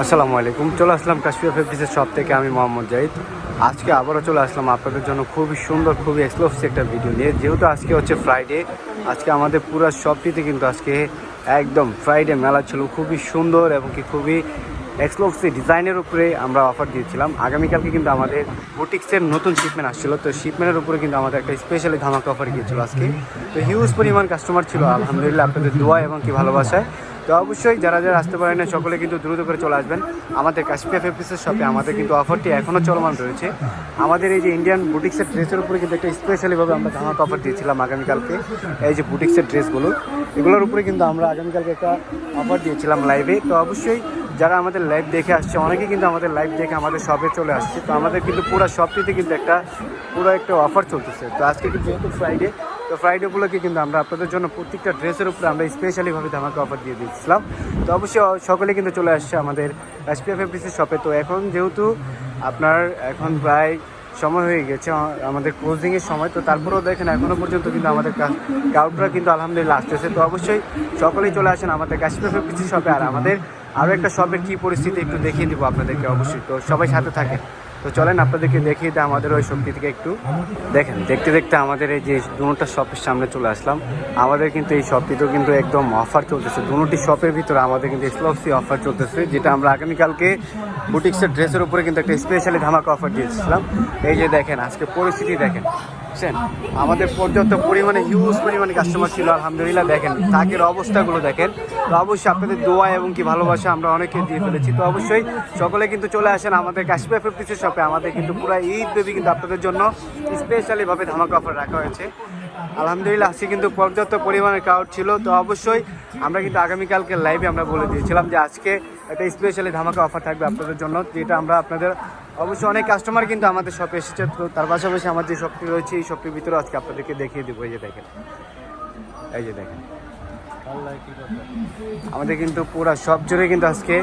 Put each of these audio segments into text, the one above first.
আসসালামু আলাইকুম। চলে আসলাম কাশ্মীর ফেফিসের শপ থেকে, আমি মোহাম্মদ জাহিদ। আজকে আবারও চলে আসলাম আপনাদের জন্য খুবই সুন্দর, খুবই এক্সক্লুসিভ একটা ভিডিও নিয়ে। যেহেতু আজকে হচ্ছে ফ্রাইডে আজকে আমাদের পুরো শপটিতে কিন্তু আজকে একদম ফ্রাইডে মেলা ছিল। খুবই সুন্দর এবং কি খুবই এক্সক্লুসিভ ডিজাইনের উপরে আমরা অফার দিয়েছিলাম। আগামীকালকে কিন্তু আমাদের বুটিক্সের নতুন শিপমেন্ট আসছিল। তো শিপমেন্টের উপরে কিন্তু আমাদের একটা স্পেশালি ধামাকা অফার গিয়েছিল আজকে। তো হিউজ পরিমাণ কাস্টমার ছিল। আলহামদুলিল্লাহ, আপনাদের দোয়া এবং কি ভালোবাসায়। তো অবশ্যই যারা যারা আসতে পারেন না, সকলে কিন্তু দ্রুত করে চলে আসবেন। আমাদের কাশ্মীর ফেব্রিক্সের শপে আমাদের কিন্তু অফারটি এখনও চলমান রয়েছে। আমাদের এই যে ইন্ডিয়ান বুটিক্সের ড্রেসের উপরে কিন্তু একটা স্পেশালিভাবে আমরা ধামাকা অফার দিয়েছিলাম আগামীকালকে। এই যে বুটিক্সের ড্রেসগুলো এগুলোর উপরে কিন্তু আমরা আগামীকালকে একটা অফার দিয়েছিলাম লাইভে তো অবশ্যই যারা আমাদের লাইভ দেখে আসছে, অনেকেই কিন্তু আমাদের লাইভ দেখে আমাদের শপে চলে আসছে। তো আমাদের কিন্তু পুরো শপটিতে কিন্তু একটা, পুরো একটা অফার চলতেছে। তো আজকে কিন্তু যেহেতু ফ্রাইডে তো ফ্রাইডে উপলক্ষে কিন্তু আমরা আপনাদের জন্য প্রত্যেকটা ড্রেসের উপরে আমরা স্পেশালিভাবে ধামাকা অফার দিয়ে দিয়েছিলাম। তো অবশ্যই সকলে কিন্তু চলে আসছে আমাদের এসপিএফ এফবিসির শপে তো এখন যেহেতু আপনার, এখন প্রায় সময় হয়ে গেছে, আমাদের ক্লোজিংয়ের সময়, তো তারপরেও দেখেন এখনও পর্যন্ত কিন্তু আমাদের কাউটরা কিন্তু আলহামদুলিল্লাহ আসতেছে। তো অবশ্যই সকলেই চলে আসেন আমাদের কাশ্মীর কিছু শপে আর আমাদের আরও একটা শপের কী পরিস্থিতি একটু দেখিয়ে দিব আপনাদেরকে অবশ্যই। তো সবাই সাথে থাকেন। তো চলেন আপনাদেরকে দেখিয়ে দিই আমাদের ওই শক্তি থেকে একটু। দেখেন, দেখতে দেখতে আমাদের এই যে দুটা শপের সামনে চলে আসলাম। আমাদের কিন্তু এই শপটিতেও কিন্তু একদম অফার চলতেছে। দুটি শপের ভিতরে আমাদের কিন্তু এক্সক্লুসিভ অফার চলতেছে, যেটা আমরা আগামীকালকে বুটিক্সের ড্রেসের উপরে কিন্তু একটা স্পেশালি ধামাকা অফার দিয়েছিলাম। এই যে দেখেন, আজকে পরিস্থিতি দেখেন। বুঝছেন আমাদের পর্যাপ্ত পরিমাণে হিউজ পরিমাণে কাস্টমার ছিল, আলহামদুলিল্লাহ দেখেন, তাকের অবস্থাগুলো দেখেন। তো অবশ্যই আপনাদের দোয়া এবং কি ভালোবাসা আমরা অনেকে দিয়ে ফেলেছি। তো অবশ্যই সকলে কিন্তু চলে আসেন আমাদের কাশ্মীর ফিফটিসের শপে আমাদের কিন্তু পুরো ঈদ বেবি কিন্তু আপনাদের জন্য স্পেশালিভাবে ধামাকা অফার রাখা হয়েছে। আলহামদুলিল্লাহ, আজকে কিন্তু পর্যাপ্ত পরিমাণে ক্রাউড ছিল, তো অবশ্যই আমরা কিন্তু আগামীকালকে লাইভে আমরা বলে দিয়েছিলাম যে আজকে একটা স্পেশালি ধামাকা অফার থাকবে আপনাদের জন্য, যেটা আমরা আপনাদের, অবশ্যই অনেক কাস্টমার কিন্তু আমাদের শপে এসেছে, তো তার পাশাপাশি আমার যে শক্তি রয়েছে, এই শক্তির ভিতরে আজকে আপনাদেরকে দেখিয়ে দেবো, এই যে দেখেন, এই যে দেখেন। আমাদের কিন্তু পুরো সব জুড়ে কিন্তু আজকে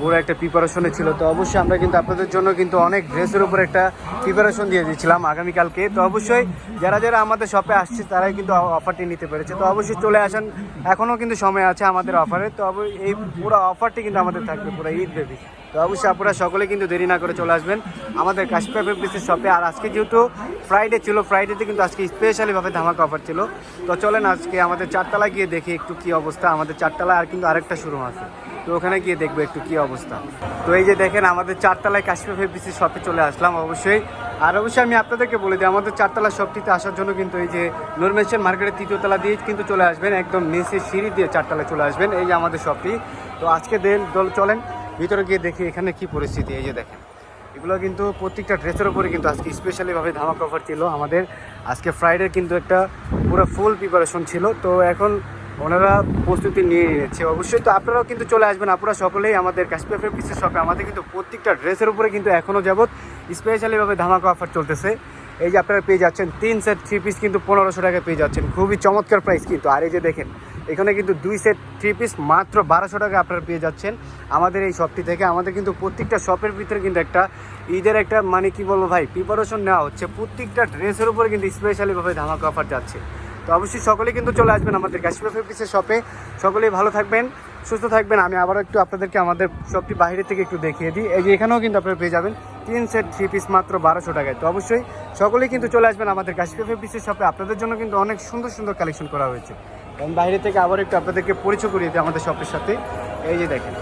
পুরো একটা প্রিপারেশনে ছিল। তো অবশ্যই আমরা কিন্তু আপনাদের জন্য কিন্তু অনেক ড্রেসের উপর একটা প্রিপারেশন দিয়ে দিয়েছিলাম আগামীকালকে। তো অবশ্যই যারা যারা আমাদের শপে আসছে, তারাই কিন্তু অফারটি নিতে পেরেছে। তো অবশ্যই চলে আসেন। এখনও কিন্তু সময় আছে আমাদের অফারে তো এই পুরো অফারটি কিন্তু আমাদের থাকবে পুরো ঈদ বেবি তো অবশ্যই আপনারা সকলে কিন্তু দেরি না করে চলে আসবেন আমাদের কাশ্মীর ফেব্রিক্সের শপে আর আজকে যেহেতু ফ্রাইডে ছিল ফ্রাইডেতে কিন্তু আজকে স্পেশালিভাবে ধামাকা অফার ছিল। তো চলেন আজকে আমাদের চারতলায় গিয়ে দেখি একটু অবস্থা? আমাদের চারতলায় আর কিন্তু আরেকটা শোরুম আছে। তো ওখানে গিয়ে দেখব একটু কি অবস্থা। তো এই যে দেখেন, আমাদের চারতলায় কাশ্মীর ফেব্রিক্সের শপে চলে আসলাম অবশ্যই। আর অবশ্যই আমি আপনাদেরকে বলে দিই, আমাদের চারতলা শপটিতে আসার জন্য কিন্তু এই যে নুরমেশন মার্কেটের তৃতীয় তলা দিয়ে কিন্তু চলে আসবেন, একদম নিচে সিঁড়ি দিয়ে চারতলায় চলে আসবেন, এই যে আমাদের শপটি তো আজকে দেন দল চলেন, ভিতরে গিয়ে দেখি এখানে কি পরিস্থিতি, এই যে দেখেন। এগুলো কিন্তু প্রত্যেকটা ড্রেসের উপরে কিন্তু আজকে স্পেশালিভাবে ধামাকা অফার ছিল আমাদের। আজকে ফ্রাইডে কিন্তু একটা পুরো ফুল প্রিপারেশন ছিল। তো এখন ওনারা প্রস্তুতি নিয়ে নিচ্ছে। অবশ্যই তো আপনারাও কিন্তু চলে আসবেন। আপনারা সকলেই আমাদের কাশ্মীর পিসের শপে আমাদের কিন্তু প্রত্যেকটা ড্রেসের উপরে কিন্তু এখনও যাবৎ স্পেশালিভাবে ধামাকা অফার চলতেছে। এই যে আপনারা পেয়ে যাচ্ছেন, তিন সেট থ্রি পিস কিন্তু পনেরোশো টাকায় পেয়ে যাচ্ছেন। খুবই চমৎকার প্রাইস কিন্তু। আর এই যে দেখেন, এখানে কিন্তু দুই সেট থ্রি পিস মাত্র বারোশো টাকা আপনারা পেয়ে যাচ্ছেন আমাদের এই শপটি থেকে। আমাদের কিন্তু প্রত্যেকটা শপের ভিতরে কিন্তু একটা ঈদের একটা মানে কি বলব ভাই প্রিপারেশন নেওয়া হচ্ছে। প্রত্যেকটা ড্রেসের উপরে কিন্তু স্পেশালিভাবে ধামাকা অফার যাচ্ছে। তো অবশ্যই সকলেই কিন্তু চলে আসবেন আমাদের কাশ্মীর ফেব্রিক্সের শপে সকলেই ভালো থাকবেন, সুস্থ থাকবেন। আমি আবারও একটু আপনাদেরকে আমাদের শপটি বাইরে থেকে একটু দেখিয়ে দিই। এই যে এখানেও কিন্তু আপনারা পেয়ে যাবেন তিন সেট থ্রি পিস মাত্র বারোশো টাকায়। তো অবশ্যই সকলেই কিন্তু চলে আসবেন আমাদের কাশ্মীর ফেব্রিক্সের শপে আপনাদের জন্য কিন্তু অনেক সুন্দর সুন্দর কালেকশন করা হয়েছে। এবং বাইরে থেকে আবার একটু আপনাদেরকে পরিচয় করিয়ে দিই আমাদের শপের সাথে। এই যে দেখেন,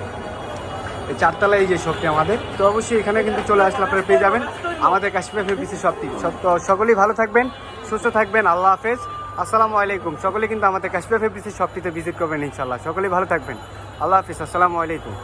এই চারতলা এই যে শপটি আমাদের। তো অবশ্যই এখানে কিন্তু চলে আসলে আপনারা পেয়ে যাবেন আমাদের কাশ্মীর ফেব্রিক্সের শপটি সব সকলেই ভালো থাকবেন, সুস্থ থাকবেন। আল্লাহ হাফেজ। আসসালামু আলাইকুম। সকলে কিন্তু আমাদের কাশ্মীর ফেব্রিক্সের শপটিতে ভিজিট করবেন ইনশাল্লাহ সকলেই ভালো থাকবেন। আল্লাহ হাফিজ। আসসালামু আলাইকুম।